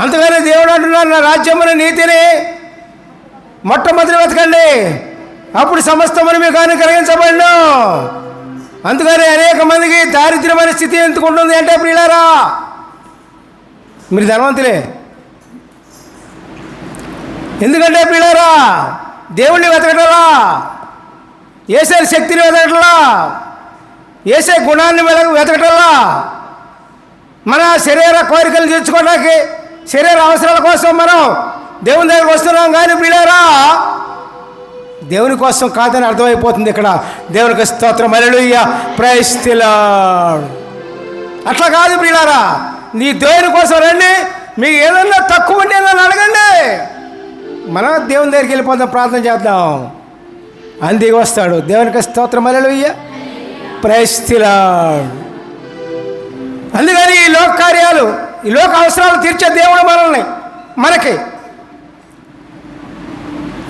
అంతగానే దేవుడు అంటున్నాడు నా రాజ్యమున నీతిని మొట్టమొదటి వెతకండి. అప్పుడు సమస్తమును మీకు అనుగ్రహించబడిను అందుకని అనేక మందికి దారిద్ర్యమైన స్థితి ఎందుకు ఉంటుంది అంటే ప్రియులారా మీరు ధనవంతులే. ఎందుకంటే ప్రియులారా దేవుణ్ణి వెతకటలా ఏసే శక్తిని వెతకటలా ఏసే గుణాన్ని వెతక వెతకటలా మన శరీర కోరికలు తీర్చుకోవడానికి శరీర అవసరాల కోసం మనం దేవుని దగ్గరికి వస్తున్నాం కానీ పిల్లరా దేవుని కోసం కాదని అర్థమైపోతుంది ఇక్కడ. దేవునికి స్తోత్రం. అలలుయ్య ప్రైస్తిలాడ్ అట్లా కాదు ప్రియులారా నీ దేవుని కోసం రండి. మీకు ఏదన్నా తక్కువ ఉంటే ఏదన్నా అడగండి. మనం దేవుని దగ్గరికి వెళ్ళిపోతాం ప్రార్థన చేద్దాం. అందికి వస్తాడు. దేవునికి స్తోత్రం. అలలుయ్య ప్రైస్తిలాడ్ అందుకని ఈ లోక కార్యాలు ఈ లోక అవసరాలు తీర్చే దేవుడు మనల్ని మనకి.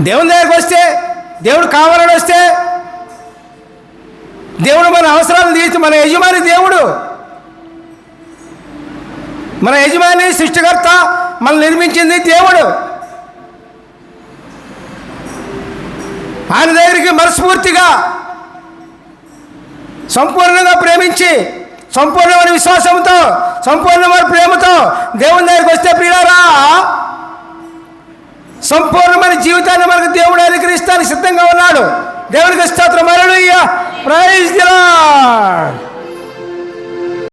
దేవుని దగ్గరికి వస్తే దేవుడు కావాలని వస్తే దేవుడు మన అవసరాలు తీర్చి మన యజమాని దేవుడు. మన యజమాని సృష్టికర్త మనం నిర్మించింది దేవుడు. ఆయన దగ్గరికి మనస్ఫూర్తిగా సంపూర్ణంగా ప్రేమించి సంపూర్ణమైన విశ్వాసంతో సంపూర్ణమైన ప్రేమతో దేవుని దగ్గరికి వస్తే ప్రియులారా సంపూర్ణమైన జీవితాన్ని మనకు దేవుడు అనుగ్రహిస్తానికి సిద్ధంగా ఉన్నాడు. దేవునికి స్తోత్రం. Alleluia praise